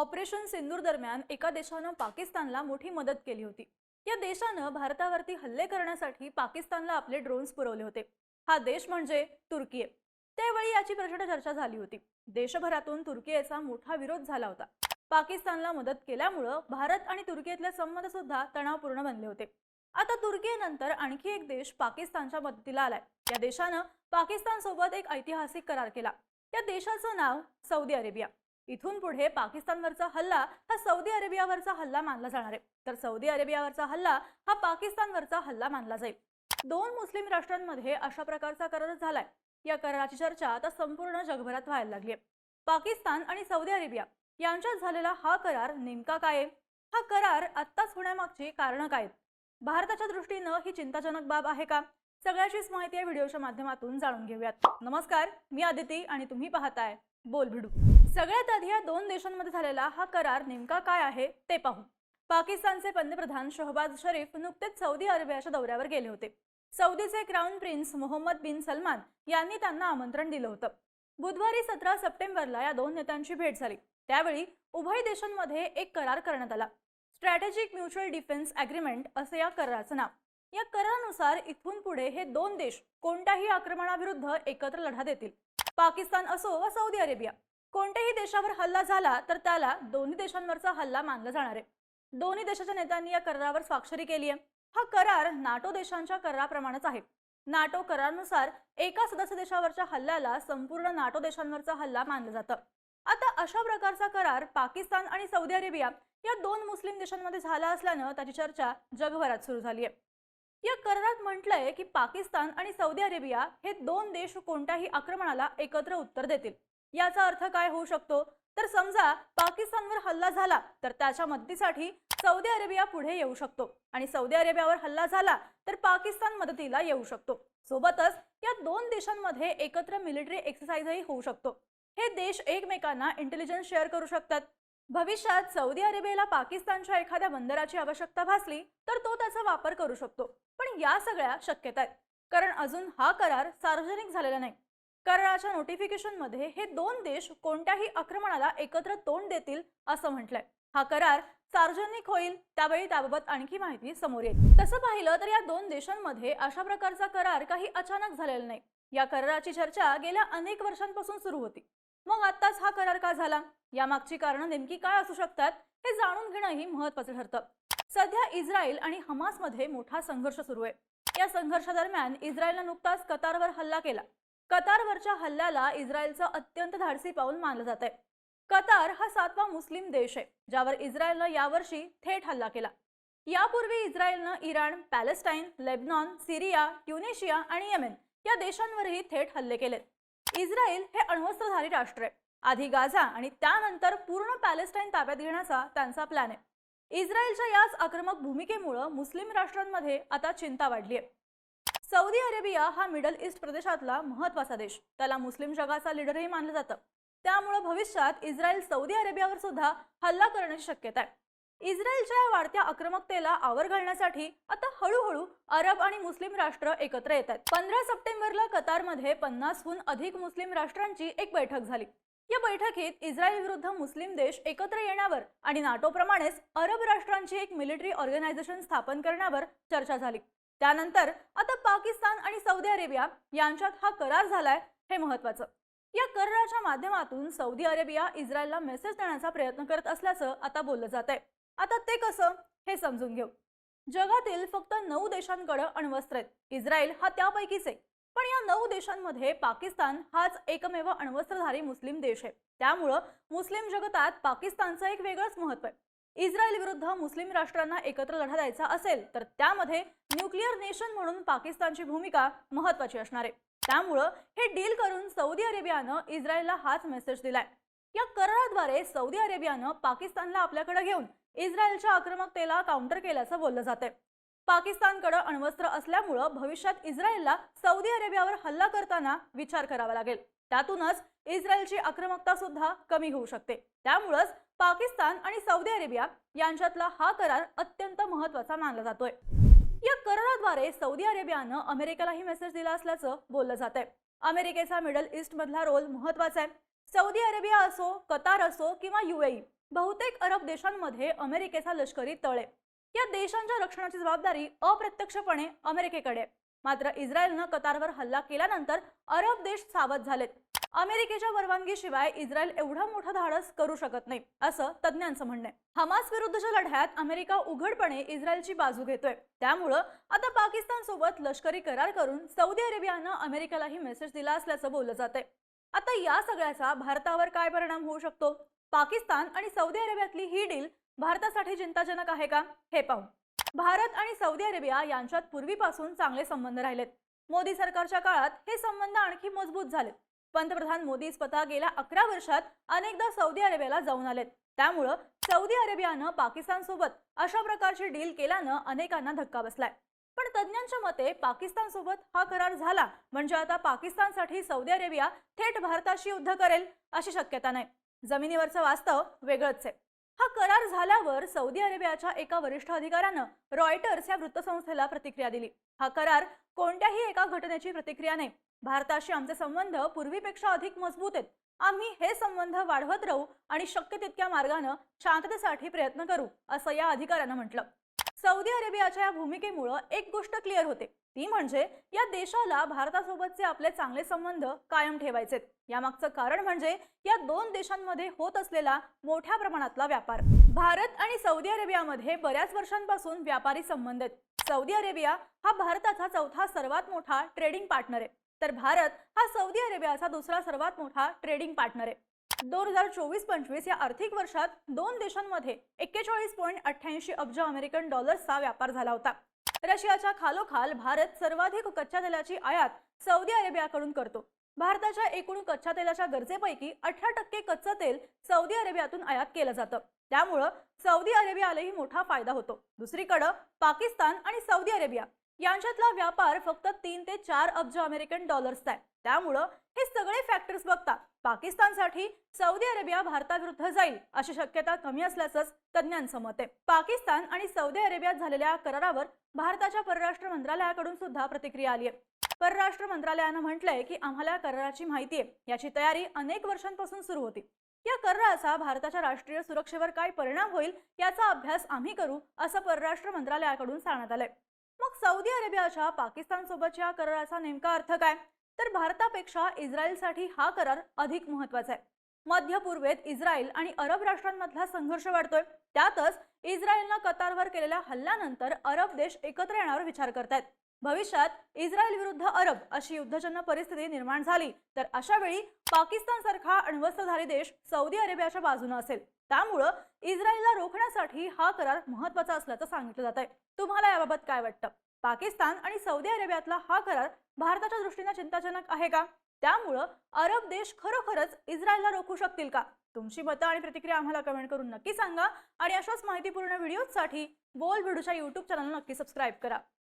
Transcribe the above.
Operation सिंदूर दरम्यान एका देशानं पाकिस्तानला मोठी मदत केली होती. या देशानं भारतावरती हल्ले करण्यासाठी पाकिस्तानला आपले ड्रोन्स पुरवले होते. हा देश म्हणजे तुर्की आहे त्यावेळी याची प्रचंड चर्चा झाली होती. देशभरातून तुर्कीचा मोठा विरोध झाला होता. पाकिस्तानला मदत केल्यामुळं भारत आणि तुर्कीतले संबंध सुद्धा तणावपूर्ण बनले होते. आता तुर्कीनंतर आणखी एक देश पाकिस्तानच्या मदतीला आलाय. या देशानं पाकिस्तान सोबत एक ऐतिहासिक करार केला. या देशाचं नाव सौदी अरेबिया. इथून पुढे पाकिस्तानवरचा हल्ला हा सौदी अरेबियावरचा हल्ला मानला जाणार आहे. तर सौदी अरेबियावरचा हल्ला हा पाकिस्तानवरचा हल्ला मानला जाईल. दोन मुस्लिम राष्ट्रांमध्ये अशा प्रकारचा करार झालाय. या कराराची चर्चा आता संपूर्ण जगभरात व्हायला लागली आहे. पाकिस्तान आणि सौदी अरेबिया यांच्यात झालेला हा करार नेमका काय आहे? हा करार आत्ताच होण्यामागची कारणं काय आहेत? भारताच्या दृष्टीनं ही चिंताजनक बाब आहे का? सगळ्याचीच माहिती या व्हिडिओच्या माध्यमातून जाणून घेऊयात. नमस्कार मी आदिती आणि तुम्ही पाहताय बोल भिडू. सगळ्यात आधी या दोन देशांमध्ये झालेला हा करार नेमका काय आहे ते पाहू. पाकिस्तानचे पंतप्रधान शहबाज शरीफ नुकतेच सौदी अरेबियाच्या दौऱ्यावर गेले होते. सौदीचे crown prince Mohammed bin Salman यांनी त्यांना आमंत्रण दिलं होतं. बुधवारी सतरा सप्टेंबरला या दोन नेत्यांची भेट झाली. त्यावेळी उभय देशांमध्ये एक करार करण्यात आला. स्ट्रॅटेजिक म्युच्युअल डिफेन्स अग्रीमेंट असं या कराराचं नाव. या करारानुसार इथून पुढे हे दोन देश कोणत्याही आक्रमणाविरुद्ध एकत्र लढा देतील. पाकिस्तान असो व सौदी अरेबिया कोणत्याही देशावर हल्ला झाला तर त्याला दोन्ही देशांवरचा हल्ला मानला जाणार आहे. दोन्ही देशाच्या नेत्यांनी या करारावर स्वाक्षरी केली आहे. हा करार नाटो देशांच्या कराराप्रमाणेच आहे. नाटो करारानुसार एका सदस्य देशावरच्या हल्ल्याला संपूर्ण नाटो देशांवरचा हल्ला मानलं जातं. आता अशा प्रकारचा करार पाकिस्तान आणि सौदी अरेबिया या दोन मुस्लिम देशांमध्ये झाला असल्यानं त्याची चर्चा जगभरात सुरू झाली आहे. या करारात म्हटलंय की पाकिस्तान आणि सौदी अरेबिया हे दोन देश कोणत्याही आक्रमणाला एकत्र उत्तर देतील. याचा अर्थ काय होऊ शकतो? तर समजा पाकिस्तानवर हल्ला झाला तर त्याच्या मदतीसाठी सौदी अरेबिया पुढे येऊ शकतो. आणि सौदी अरेबियावर हल्ला झाला तर पाकिस्तान मदतीला येऊ शकतो. सोबतच या दोन देशांमध्ये एकत्र मिलिटरी एक्सरसाइजही होऊ शकतो. हे देश एकमेकांना इंटेलिजन्स शेअर करू शकतात. भविष्यात सौदी अरेबियाला पाकिस्तानच्या एखाद्या बंदराची आवश्यकता भासली तर तो त्याचा वापर करू शकतो. पण या सगळ्या शक्यता आहेत. कारण अजून हा करार सार्वजनिक झालेला नाही. कराराच्या नोटिफिकेशनमध्ये हे दोन देश कोणत्याही आक्रमणाला एकत्र तोंड देतील असं म्हटलंय. हा करार सार्वजनिक होईल त्यावेळी त्याबाबत आणखी माहिती समोर येईल. तसं पाहिलं तर या दोन देशांमध्ये अशा प्रकारचा करार काही अचानक झालेला नाही. या कराराची चर्चा गेल्या अनेक वर्षांपासून सुरू होती. मग आताच हा करार का झाला? यामागची कारणं नेमकी काय असू शकतात हे जाणून घेणंही महत्वाचं ठरतं. सध्या इस्रायल आणि हमासमध्ये मोठा संघर्ष सुरू आहे. या संघर्षादरम्यान इस्रायलनं नुकताच कतारवर हल्ला केला. कतारवरच्या हल्ल्याला इस्रायलचं अत्यंत धाडसी पाऊल मानलं जात आहे कतार हा सातवा मुस्लिम देश आहे ज्यावर इस्रायलनं यावर्षी थेट हल्ला केला. यापूर्वी इस्रायलनं Iran Palestine Lebanon Syria Tunisia आणि येमेन या देशांवरही थेट हल्ले केलेत. इस्रायल हे अण्वस्त्रधारी राष्ट्र आहे. आधी गाझा आणि त्यानंतर पूर्ण पॅलेस्टाईन ताब्यात घेण्याचा त्यांचा प्लॅन आहे. इस्रायलच्या याच आक्रमक भूमिकेमुळं मुस्लिम राष्ट्रांमध्ये आता चिंता वाढली आहे. सौदी अरेबिया हा मिडल ईस्ट प्रदेशातला महत्त्वाचा देश. त्याला मुस्लिम जगाचा लीडरही मानलं जातं. त्यामुळं भविष्यात इस्रायल सौदी अरेबियावर सुद्धा हल्ला करण्याची शक्यता आहे. इस्रायलच्या या वाढत्या आक्रमकतेला आवर घालण्यासाठी आता हळूहळू अरब आणि मुस्लिम राष्ट्र एकत्र येत आहेत. पंधरा सप्टेंबरला कतारमध्ये पन्नासहून अधिक मुस्लिम राष्ट्रांची एक बैठक झाली. या बैठकीत इस्रायल विरुद्ध मुस्लिम देश एकत्र येण्यावर आणि नाटोप्रमाणेच अरब राष्ट्रांची एक मिलिटरी ऑर्गनायझेशन स्थापन करण्यावर चर्चा झाली. त्यानंतर आता पाकिस्तान आणि सौदी अरेबिया यांच्यात हा करार झालाय हे महत्वाचं या कराराच्या माध्यमातून सौदी अरेबिया इस्रायलला मेसेज देण्याचा प्रयत्न करत असल्याचं आता बोललं जात आहे आता ते कसं हे समजून घेऊ. जगातील फक्त नऊ देशांकडे अण्वस्त्र आहेत. इस्रायल हा त्यापैकीच आहे. पण या नऊ देशांमध्ये पाकिस्तान हाच एकमेव अण्वस्त्रधारी मुस्लिम देश आहे. त्यामुळं मुस्लिम जगतात पाकिस्तानचं एक वेगळंच महत्त्व आहे. इस्रायल विरुद्ध मुस्लिम राष्ट्रांना एकत्र लढा द्यायचा असेल तर त्यामध्ये न्यूक्लिअर नेशन म्हणून पाकिस्तानची भूमिका महत्वाची असणार आहे. त्यामुळं हे डील करून सौदी अरेबियानं इस्रायलला हाच मेसेज दिलाय. या कराराद्वारे सौदी अरेबियानं पाकिस्तानला आपल्याकडे घेऊन इस्रायलच्या आक्रमकतेला काउंटर केल्याचं बोललं जाते पाकिस्तानकडे अण्वस्त्र असल्यामुळं भविष्यात इस्रायलला सौदी अरेबियावर हल्ला करताना विचार करावा लागेल. त्यातूनच इस्रायलची आक्रमकता सुद्धा कमी होऊ शकते. त्यामुळंच पाकिस्तान आणि सौदी अरेबिया यांच्यातला हा करार अत्यंत महत्त्वाचा मानला जातोय. या कराराद्वारे सौदी अरेबियानं अमेरिकेलाही मेसेज दिला असल्याचं बोललं जात आहे अमेरिकेचा मिडल ईस्ट मधला रोल महत्त्वाचा आहे. सौदी अरेबिया असो कतार असो किंवा युएई बहुतेक अरब देशांमध्ये अमेरिकेचा लष्करी तळे या देशांच्या रक्षणाची जबाबदारी अप्रत्यक्षपणे अमेरिकेकडे मात्र इस्रायलनं कतारवर हल्ला केल्यानंतर अरब देश सावध झालेत. अमेरिकेच्या परवानगीशिवाय इस्रायल एवढं मोठं धाडस करू शकत नाही असं तज्ज्ञांचं म्हणणं आहे. हमास विरुद्धच्या लढ्यात अमेरिका उघडपणे इस्रायलची बाजू घेतोय. त्यामुळं आता पाकिस्तान सोबत लष्करी करार करून सौदी अरेबियानं अमेरिकेलाही मेसेज दिला असल्याचं बोललं जातंय. आता या सगळ्याचा भारतावर काय परिणाम होऊ शकतो? पाकिस्तान आणि सौदी अरेबियातली ही डील भारतासाठी चिंताजनक आहे का? हे पाहू. भारत आणि सौदी अरेबिया यांच्यात पूर्वीपासून चांगले संबंध राहिलेत. मोदी सरकारच्या काळात हे संबंध आणखी मजबूत झाले पंतप्रधान मोदी स्वतः गेल्या अकरा वर्षात अनेकदा सौदी अरेबियाला जाऊन आलेत. त्यामुळं सौदी अरेबियानं पाकिस्तान सोबत अशा प्रकारची डील केल्यानं अनेकांना धक्का बसलाय. पण तज्ज्ञांच्या मते पाकिस्तान सोबत हा करार झाला. म्हणजे आता पाकिस्तानसाठी सौदी अरेबिया थेट भारताशी युद्ध करेल अशी शक्यता नाही. जमिनीवरचं वास्तव वेगळंच आहे. हा करार झाल्यावर सौदी अरेबियाच्या एका वरिष्ठ अधिकाऱ्यानं रॉयटर्स या वृत्तसंस्थेला प्रतिक्रिया दिली. हा करार कोणत्याही एका घटनेची प्रतिक्रिया नाही. भारताशी आमचे संबंध पूर्वीपेक्षा अधिक मजबूत आहेत. आम्ही हे संबंध वाढवत राहू आणि शक्य तितक्या मार्गानं शांततेसाठी प्रयत्न करू असं या अधिकाऱ्यानं म्हटलं. सौदी अरेबियाच्या या भूमिकेमुळं एक गोष्ट क्लिअर होते. ती म्हणजे या देशाला भारतासोबतचे आपले चांगले संबंध कायम ठेवायचेत. यामागचं कारण म्हणजे या दोन देशांमध्ये होत असलेला मोठ्या प्रमाणातला व्यापार. भारत आणि सौदी अरेबियामध्ये बऱ्याच वर्षांपासून व्यापारी संबंध आहेत. सौदी अरेबिया हा भारताचा चौथा सर्वात मोठा ट्रेडिंग पार्टनर आहे. तर भारत हा सौदी अरेबियाचा दुसरा सर्वात मोठा ट्रेडिंग पार्टनर आहे. दोन हजार चोवीस पंचवीस या आर्थिक वर्षात दोन देशांमध्ये एक्केचाळीस पॉईंट अठ्ठ्याऐंशी अब्ज अमेरिकन डॉलर्सचा व्यापार झाला होता. रशियाच्या खालोखाल भारत सर्वाधिक कच्च्या तेलाची आयात सौदी अरेबियाकडून करतो. भारताच्या एकूण कच्च्या तेलाच्या गरजेपैकी अठरा टक्के कच्चं तेल सौदी अरेबियातून आयात केलं जातं. त्यामुळं सौदी अरेबियालाही मोठा फायदा होतो. दुसरीकडं पाकिस्तान आणि सौदी अरेबिया. यांच्यातला व्यापार फक्त तीन ते चार अब्ज अमेरिकन डॉलर्सचा आहे. त्यामुळं हे सगळे फॅक्टर्स बघता पाकिस्तानसाठी सौदी अरेबिया भारताविरुद्ध जाईल अशी शक्यता कमी असल्याचंच तज्ज्ञांचं मत आहे. पाकिस्तान आणि सौदी अरेबियात झालेल्या करारावर भारताच्या परराष्ट्र मंत्रालयाकडून सुद्धा प्रतिक्रिया आली आहे परराष्ट्र मंत्रालयानं म्हटलंय की आम्हाला कराराची माहिती आहे. याची तयारी अनेक वर्षांपासून सुरू होती. या कराराचा भारताच्या राष्ट्रीय सुरक्षेवर काय परिणाम होईल याचा अभ्यास आम्ही करू असं परराष्ट्र मंत्रालयाकडून सांगण्यात आलंय. सौदी अरेबियाच्या पाकिस्तान सोबतच्या कराराचा नेमका अर्थ काय? तर भारतापेक्षा इस्रायलसाठी हा करार अधिक महत्त्वाचा आहे. मध्य पूर्वेत इस्रायल आणि अरब राष्ट्रांमधला संघर्ष वाढतोय. त्यातच इस्रायलनं कतारवर केलेल्या हल्ल्यानंतर अरब देश एकत्र येण्यावर विचार करतायत. भविष्यात इस्रायल विरुद्ध अरब अशी युद्धजन्य परिस्थिती निर्माण झाली तर अशा वेळी पाकिस्तान सारखा अण्वस्त्रधारी देश सौदी अरेबियाच्या बाजूने असेल. त्यामुळं इस्रायलला रोखण्यासाठी हा करार महत्त्वाचा असल्याचं सांगितलं जात आहे तुम्हाला याबाबत काय वाटतं? पाकिस्तान आणि सौदी अरेबियातला हा करार भारताच्या दृष्टीने चिंताजनक आहे का? त्यामुळं अरब देश खरोखरच इस्रायलला रोखू शकतील का? तुमची मतं आणि प्रतिक्रिया आम्हाला कमेंट करून नक्की सांगा आणि अशाच माहितीपूर्ण व्हिडिओजसाठी बोल व्हिडिओच्या युट्यूब चॅनलला नक्की सबस्क्राईब करा.